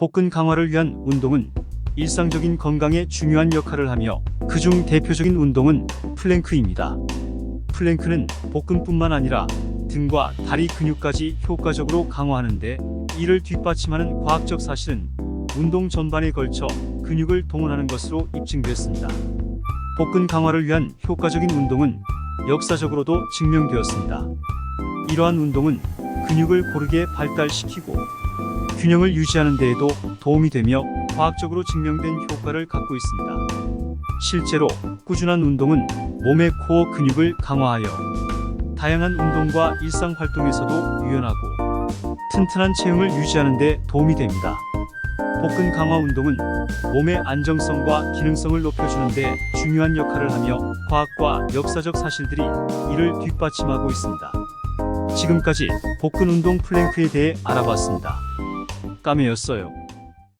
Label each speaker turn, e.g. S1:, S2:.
S1: 복근 강화를 위한 운동은 일상적인 건강에 중요한 역할을 하며 그중 대표적인 운동은 플랭크입니다. 플랭크는 복근뿐만 아니라 등과 다리 근육까지 효과적으로 강화하는데 이를 뒷받침하는 과학적 사실은 운동 전반에 걸쳐 근육을 동원하는 것으로 입증됐습니다. 복근 강화를 위한 효과적인 운동은 역사적으로도 증명되었습니다. 이러한 운동은 근육을 고르게 발달시키고 균형을 유지하는 데에도 도움이 되며 과학적으로 증명된 효과를 갖고 있습니다. 실제로 꾸준한 운동은 몸의 코어 근육을 강화하여 다양한 운동과 일상 활동에서도 유연하고 튼튼한 체형을 유지하는 데 도움이 됩니다. 복근 강화 운동은 몸의 안정성과 기능성을 높여주는 데 중요한 역할을 하며 과학과 역사적 사실들이 이를 뒷받침하고 있습니다. 지금까지 복근 운동 플랭크에 대해 알아봤습니다. 까메였어요.